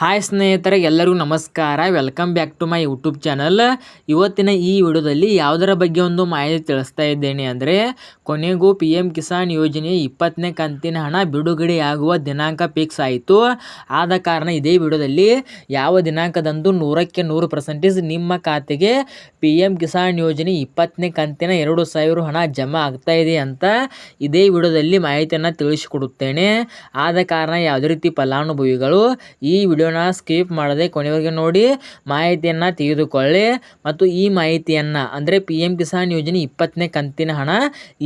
Hi ಸ್ನೇಹಿತರೆ, ಎಲ್ಲರಿಗೂ ನಮಸ್ಕಾರ. Welcome back to my YouTube channel ಇವತ್ತಿನ ಈ ವಿಡಿಯೋದಲ್ಲಿ ಯಾವುದರ ಬಗ್ಗೆ ಒಂದು ಮಾಹಿತಿ ತಿಳಿಸ್ತಾ ಇದ್ದೇನೆ ಅಂದರೆ, ಕೊನೆಗೂ ಪಿ ಎಂ ಕಿಸಾನ್ ಯೋಜನೆ ಇಪ್ಪತ್ತನೇ ಕಂತಿನ ಹಣ ಬಿಡುಗಡೆಯಾಗುವ ದಿನಾಂಕ ಫಿಕ್ಸ್ ಆಯಿತು. ಆದ ಕಾರಣ ಇದೇ ವಿಡಿಯೋದಲ್ಲಿ ಯಾವ ದಿನಾಂಕದಂದು ನೂರಕ್ಕೆ ನೂರು ಪರ್ಸೆಂಟೇಜ್ ನಿಮ್ಮ ಖಾತೆಗೆ ಪಿ ಎಂ ಕಿಸಾನ್ ಯೋಜನೆ ಇಪ್ಪತ್ತನೇ ಕಂತಿನ ಎರಡು ಸಾವಿರ ಹಣ ಜಮಾ ಆಗ್ತಾ ಇದೆ ಅಂತ ಇದೇ ವಿಡಿಯೋದಲ್ಲಿ ಮಾಹಿತಿಯನ್ನು ತಿಳಿಸಿಕೊಡುತ್ತೇನೆ. ಆದ ಕಾರಣ ಯಾವುದೇ ರೀತಿ ಫಲಾನುಭವಿಗಳು ಈ ವಿಡಿಯೋನ ಸ್ಕಿಪ್ ಮಾಡದೆ ಕೊನೆವರೆಗೆ ನೋಡಿ ಮಾಹಿತಿಯನ್ನು ತೆಗೆದುಕೊಳ್ಳಿ. ಮತ್ತು ಈ ಮಾಹಿತಿಯನ್ನು, ಅಂದರೆ ಪಿ ಎಂ ಕಿಸಾನ್ ಯೋಜನೆ ಇಪ್ಪತ್ತನೇ ಕಂತಿನ ಹಣ,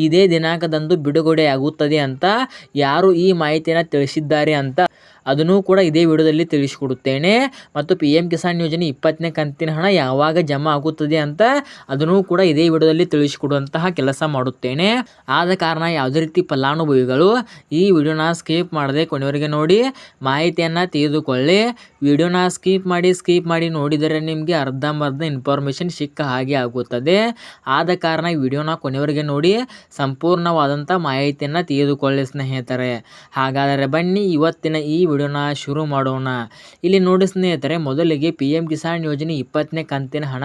ಇದೇ ದಿನಾಂಕದಂದು ಬಿಡುಗಡೆ ಆಗುತ್ತದೆ ಅಂತ ಯಾರು ಈ ಮಾಹಿತಿಯನ್ನು ತಿಳಿಸಿದ್ದಾರೆ ಅಂತ ಅದನ್ನು ಕೂಡ ಇದೇ ವಿಡಿಯೋದಲ್ಲಿ ತಿಳಿಸಿಕೊಡುತ್ತೇನೆ. ಮತ್ತು ಪಿ ಎಂ ಕಿಸಾನ್ ಯೋಜನೆ ಇಪ್ಪತ್ತನೇ ಕಂತಿನ ಹಣ ಯಾವಾಗ ಜಮಾ ಆಗುತ್ತದೆ ಅಂತ ಅದನ್ನು ಕೂಡ ಇದೇ ವಿಡಿಯೋದಲ್ಲಿ ತಿಳಿಸಿಕೊಡುವಂತಹ ಕೆಲಸ ಮಾಡುತ್ತೇನೆ. ಆದ ಕಾರಣ ಯಾವುದೇ ರೀತಿ ಫಲಾನುಭವಿಗಳು ಈ ವಿಡಿಯೋನ ಸ್ಕಿಪ್ ಮಾಡದೆ ಕೊನೆಯವರಿಗೆ ನೋಡಿ ಮಾಹಿತಿಯನ್ನು ತೆಗೆದುಕೊಳ್ಳಿ ವಿಡಿಯೋನ ಸ್ಕಿಪ್ ಮಾಡಿ ಸ್ಕಿಪ್ ಮಾಡಿ ನೋಡಿದರೆ ನಿಮಗೆ ಅರ್ಧಂಬರ್ಧ ಇನ್ಫಾರ್ಮೇಷನ್ ಸಿಕ್ಕ ಹಾಗೆ ಆಗುತ್ತದೆ. ಆದ ಕಾರಣ ವಿಡಿಯೋನ ಕೊನೆಯವರಿಗೆ ನೋಡಿ ಸಂಪೂರ್ಣವಾದಂಥ ಮಾಹಿತಿಯನ್ನು ತೆಗೆದುಕೊಳ್ಳಿ ಸ್ನೇಹಿತರೆ. ಹಾಗಾದರೆ ಬನ್ನಿ ಇವತ್ತಿನ ಈ ವಿಡಿಯೋನ ಶುರು ಮಾಡೋಣ. ಇಲ್ಲಿ ನೋಡಿ ಸ್ನೇಹಿತರೆ, ಮೊದಲಿಗೆ ಪಿ ಎಂ ಕಿಸಾನ್ ಯೋಜನೆ ಇಪ್ಪತ್ತನೇ ಕಂತಿನ ಹಣ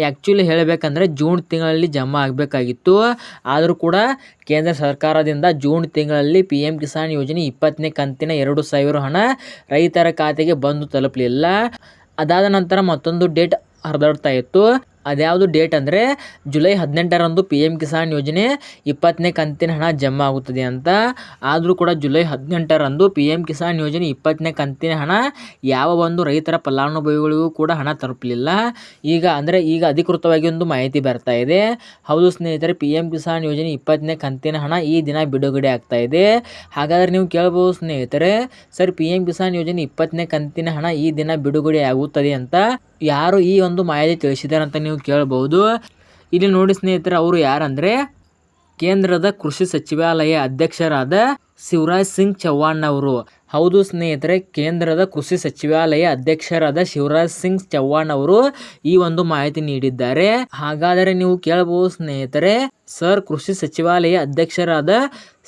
ಆ್ಯಕ್ಚುಲಿ ಹೇಳಬೇಕಂದ್ರೆ ಜೂನ್ ತಿಂಗಳಲ್ಲಿ ಜಮಾ ಆಗಬೇಕಾಗಿತ್ತು. ಆದರೂ ಕೂಡ ಕೇಂದ್ರ ಸರ್ಕಾರದಿಂದ ಜೂನ್ ತಿಂಗಳಲ್ಲಿ ಪಿ ಎಂ ಕಿಸಾನ್ ಯೋಜನೆ ಇಪ್ಪತ್ತನೇ ಕಂತಿನ ಎರಡು ಸಾವಿರ ಹಣ ರೈತರ ಖಾತೆಗೆ ಬಂದು ತಲುಪಲಿಲ್ಲ. ಅದಾದ ನಂತರ ಮತ್ತೊಂದು ಡೇಟ್ ಹರಿದಾಡ್ತಾ ಇತ್ತು. ಅದ್ಯಾವುದು ಡೇಟ್ ಅಂದರೆ ಜುಲೈ ಹದಿನೆಂಟರಂದು ಪಿ ಎಂ ಕಿಸಾನ್ ಯೋಜನೆ ಇಪ್ಪತ್ತನೇ ಕಂತಿನ ಹಣ ಜಮಾ ಆಗುತ್ತದೆ ಅಂತ. ಆದರೂ ಕೂಡ ಜುಲೈ ಹದಿನೆಂಟರಂದು ಪಿ ಎಂ ಕಿಸಾನ್ ಯೋಜನೆ ಇಪ್ಪತ್ತನೇ ಕಂತಿನ ಹಣ ಯಾವ ಒಂದು ರೈತರ ಫಲಾನುಭವಿಗಳಿಗೂ ಕೂಡ ಹಣ ತಲುಪಲಿಲ್ಲ. ಈಗ ಅಂದರೆ ಈಗ ಅಧಿಕೃತವಾಗಿ ಒಂದು ಮಾಹಿತಿ ಬರ್ತಾ ಇದೆ. ಹೌದು ಸ್ನೇಹಿತರೆ ಪಿ ಎಂ ಕಿಸಾನ್ ಯೋಜನೆ ಇಪ್ಪತ್ತನೇ ಕಂತಿನ ಹಣ ಈ ದಿನ ಬಿಡುಗಡೆ ಆಗ್ತಾ ಇದೆ. ಹಾಗಾದರೆ ನೀವು ಕೇಳ್ಬೋದು ಸ್ನೇಹಿತರೆ, ಸರ್ ಪಿ ಎಂ ಕಿಸಾನ್ ಯೋಜನೆ ಇಪ್ಪತ್ತನೇ ಕಂತಿನ ಹಣ ಈ ದಿನ ಬಿಡುಗಡೆ ಆಗುತ್ತದೆ ಅಂತ. ಯಾರು ಈ ಒಂದು ಮಾಹಿತಿ ತಿಳಿಸಿದ್ದಾರೆ ಅಂತ ನೀವು ಕೇಳಬಹುದು ಇಲ್ಲಿ ನೋಡಿ ಸ್ನೇಹಿತರೆ, ಅವರು ಯಾರಂದರೆ ಕೇಂದ್ರದ ಕೃಷಿ ಸಚಿವಾಲಯ ಅಧ್ಯಕ್ಷರಾದ ಶಿವರಾಜ್ ಸಿಂಗ್ ಚೌಹಾಣ್ ಅವರು. ಹೌದು ಸ್ನೇಹಿತರೆ, ಕೇಂದ್ರದ ಕೃಷಿ ಸಚಿವಾಲಯ ಅಧ್ಯಕ್ಷರಾದ ಶಿವರಾಜ್ ಸಿಂಗ್ ಚೌಹಾಣ್ ಅವರು ಈ ಒಂದು ಮಾಹಿತಿ ನೀಡಿದ್ದಾರೆ. ಹಾಗಾದರೆ ನೀವು ಕೇಳಬಹುದು ಸ್ನೇಹಿತರೆ ಸರ್, ಕೃಷಿ ಸಚಿವಾಲಯ ಅಧ್ಯಕ್ಷರಾದ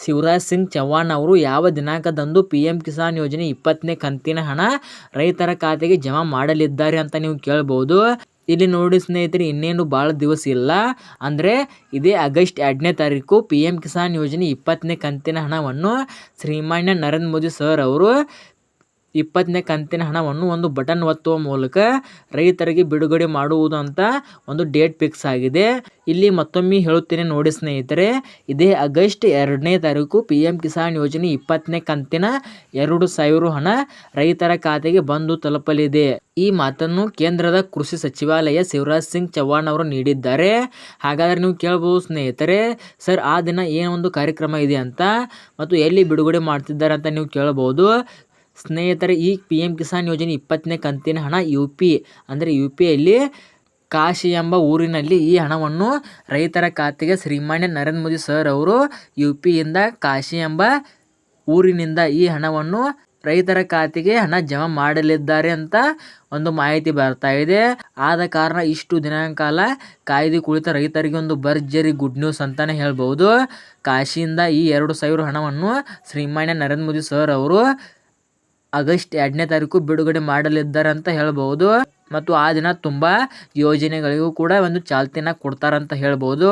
ಶಿವರಾಜ್ ಸಿಂಗ್ ಚೌಹಾಣ್ ಅವರು ಯಾವ ದಿನಾಂಕದಂದು ಪಿ ಎಂ ಕಿಸಾನ್ ಯೋಜನೆ ಇಪ್ಪತ್ತನೇ ಕಂತಿನ ಹಣ ರೈತರ ಖಾತೆಗೆ ಜಮಾ ಮಾಡಲಿದ್ದಾರೆ ಅಂತ ನೀವು ಕೇಳ್ಬೋದು. ಇಲ್ಲಿ ನೋಡಿ ಸ್ನೇಹಿತರೆ, ಇನ್ನೇನು ಭಾಳ ದಿವಸ ಇಲ್ಲ. ಅಂದರೆ ಇದೇ ಆಗಸ್ಟ್ ಎರಡನೇ ತಾರೀಕು ಪಿ ಎಂ ಕಿಸಾನ್ ಯೋಜನೆ ಇಪ್ಪತ್ತನೇ ಕಂತಿನ ಹಣವನ್ನು ಶ್ರೀಮಾನ್ಯ ನರೇಂದ್ರ ಮೋದಿ ಸರ್ ಅವರು ಇಪ್ಪತ್ತನೇ ಕಂತಿನ ಹಣವನ್ನು ಒಂದು ಬಟನ್ ಒತ್ತುವ ಮೂಲಕ ರೈತರಿಗೆ ಬಿಡುಗಡೆ ಮಾಡುವುದು ಅಂತ ಒಂದು ಡೇಟ್ ಫಿಕ್ಸ್ ಆಗಿದೆ. ಇಲ್ಲಿ ಮತ್ತೊಮ್ಮೆ ಹೇಳುತ್ತೇನೆ ನೋಡಿ ಸ್ನೇಹಿತರೆ, ಇದೇ ಆಗಸ್ಟ್ ಎರಡನೇ ತಾರೀಕು ಪಿ ಎಂ ಕಿಸಾನ್ ಯೋಜನೆ ಇಪ್ಪತ್ತನೇ ಕಂತಿನ ಎರಡು ಸಾವಿರ ಹಣ ರೈತರ ಖಾತೆಗೆ ಬಂದು ತಲುಪಲಿದೆ. ಈ ಮಾತನ್ನು ಕೇಂದ್ರದ ಕೃಷಿ ಸಚಿವಾಲಯ ಶಿವರಾಜ್ ಸಿಂಗ್ ಚೌಹಾಣ್ ಅವರು ನೀಡಿದ್ದಾರೆ. ಹಾಗಾದರೆ ನೀವು ಕೇಳಬಹುದು ಸ್ನೇಹಿತರೆ, ಸರ್ ಆ ದಿನ ಏನೊಂದು ಕಾರ್ಯಕ್ರಮ ಇದೆ ಅಂತ ಮತ್ತು ಎಲ್ಲಿ ಬಿಡುಗಡೆ ಮಾಡ್ತಿದ್ದಾರೆ ಅಂತ ನೀವು ಕೇಳಬಹುದು ಸ್ನೇಹಿತರೆ, ಈ ಪಿ ಎಂ ಕಿಸಾನ್ ಯೋಜನೆ ಇಪ್ಪತ್ತನೇ ಕಂತಿನ ಹಣ ಯು ಪಿ ಅಂದರೆ ಯು ಪಿಯಲ್ಲಿ ಕಾಶಿ ಎಂಬ ಊರಿನಲ್ಲಿ ಈ ಹಣವನ್ನು ರೈತರ ಖಾತೆಗೆ ಶ್ರೀಮಾನ್ಯ ನರೇಂದ್ರ ಮೋದಿ ಸರ್ ಅವರು ಯು ಪಿಯಿಂದ ಕಾಶಿ ಎಂಬ ಊರಿನಿಂದ ಈ ಹಣವನ್ನು ರೈತರ ಖಾತೆಗೆ ಹಣ ಜಮಾ ಮಾಡಲಿದ್ದಾರೆ ಅಂತ ಒಂದು ಮಾಹಿತಿ ಬರ್ತಾ ಇದೆ. ಆದ ಕಾರಣ ಇಷ್ಟು ದಿನಗಳ ಕಾಲ ಕಾಯ್ದು ಕುಳಿತ ರೈತರಿಗೆ ಒಂದು ಭರ್ಜರಿ ಗುಡ್ ನ್ಯೂಸ್ ಅಂತಲೇ ಹೇಳ್ಬೋದು ಕಾಶಿಯಿಂದ ಈ ಎರಡು ಸಾವಿರ ಹಣವನ್ನು ಶ್ರೀಮಾನ್ಯ ನರೇಂದ್ರ ಮೋದಿ ಸರ್ ಅವರು ಆಗಸ್ಟ್ ಎರಡನೇ ತಾರೀಕು ಬಿಡುಗಡೆ ಮಾಡಲಿದ್ದಾರೆ ಅಂತ ಹೇಳ್ಬೋದು. ಮತ್ತು ಆ ದಿನ ತುಂಬ ಯೋಜನೆಗಳಿಗೂ ಕೂಡ ಒಂದು ಚಾಲ್ತಿನ ಕೊಡ್ತಾರಂತ ಹೇಳ್ಬೋದು.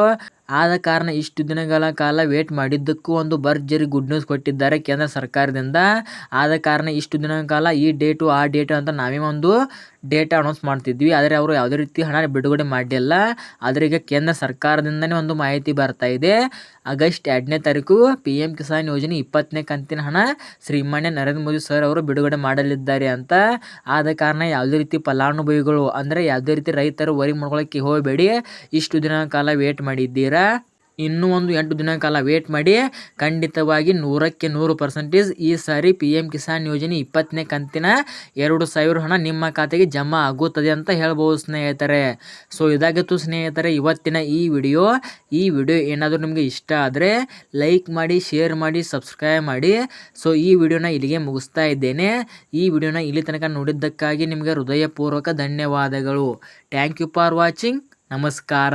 ಆದ ಕಾರಣ ಇಷ್ಟು ದಿನಗಳ ಕಾಲ ವೇಟ್ ಮಾಡಿದ್ದಕ್ಕೂ ಒಂದು ಭರ್ಜರಿ ಗುಡ್ ನ್ಯೂಸ್ ಕೊಟ್ಟಿದ್ದಾರೆ ಕೇಂದ್ರ ಸರ್ಕಾರದಿಂದ. ಆದ ಕಾರಣ ಇಷ್ಟು ದಿನಗಳ ಕಾಲ ಈ ಡೇಟು ಆ ಡೇಟು ಅಂತ ನಾವೇ ಒಂದು ಡೇಟ್ ಅನೌನ್ಸ್ ಮಾಡ್ತಿದ್ವಿ. ಆದರೆ ಅವರು ಯಾವುದೇ ರೀತಿ ಹಣ ಬಿಡುಗಡೆ ಮಾಡಿಲ್ಲ. ಆದರೆ ಈಗ ಕೇಂದ್ರ ಸರ್ಕಾರದಿಂದನೇ ಒಂದು ಮಾಹಿತಿ ಬರ್ತಾ ಇದೆ. ಆಗಸ್ಟ್ ಎರಡನೇ ತಾರೀಕು ಪಿ ಎಂ ಕಿಸಾನ್ ಯೋಜನೆ ಇಪ್ಪತ್ತನೇ ಕಂತಿನ ಹಣ ಶ್ರೀಮಾನ್ಯ ನರೇಂದ್ರ ಮೋದಿ ಸರ್ ಅವರು ಬಿಡುಗಡೆ ಮಾಡಲಿದ್ದಾರೆ ಅಂತ. ಆದ ಕಾರಣ ಯಾವುದೇ ರೀತಿ ಫಲಾನುಭವಿಗಳು ಅಂದರೆ ಯಾವುದೇ ರೀತಿ ರೈತರು ವರಿ ಮಾಡ್ಕೊಳ್ಳೋಕ್ಕೆ ಹೋಗಬೇಡಿ. ಇಷ್ಟು ದಿನ ಕಾಲ ವೇಟ್ ಮಾಡಿದ್ದೀರಾ? ಇನ್ನೂ ಒಂದು ಎಂಟು ದಿನ ಕಾಲ ವೇಟ್ ಮಾಡಿ, ಖಂಡಿತವಾಗಿ ನೂರಕ್ಕೆ ನೂರು ಪರ್ಸೆಂಟೇಜ್ ಈ ಸಾರಿ ಪಿ ಎಂ ಕಿಸಾನ್ ಯೋಜನೆ ಇಪ್ಪತ್ತನೇ ಕಂತಿನ ಎರಡು ಸಾವಿರ ಹಣ ನಿಮ್ಮ ಖಾತೆಗೆ ಜಮಾ ಆಗುತ್ತದೆ ಅಂತ ಹೇಳ್ಬೋದು ಸ್ನೇಹಿತರೆ. ಸೊ ಇದಾಗಿತ್ತು ಸ್ನೇಹಿತರೆ, ಇವತ್ತಿನ ಈ ವಿಡಿಯೋ. ಈ ವಿಡಿಯೋ ಏನಾದರೂ ನಿಮಗೆ ಇಷ್ಟ ಆದರೆ ಲೈಕ್ ಮಾಡಿ ಶೇರ್ ಮಾಡಿ ಸಬ್ಸ್ಕ್ರೈಬ್ ಮಾಡಿ. ಸೊ ಈ ವಿಡಿಯೋನ ಇಲ್ಲಿಗೆ ಮುಗಿಸ್ತಾ ಇದ್ದೇನೆ. ಈ ವಿಡಿಯೋನ ಇಲ್ಲಿ ತನಕ ನೋಡಿದ್ದಕ್ಕಾಗಿ ನಿಮಗೆ ಹೃದಯಪೂರ್ವಕ ಧನ್ಯವಾದಗಳು. ಥ್ಯಾಂಕ್ ಯು ಫಾರ್ ವಾಚಿಂಗ್ ನಮಸ್ಕಾರ.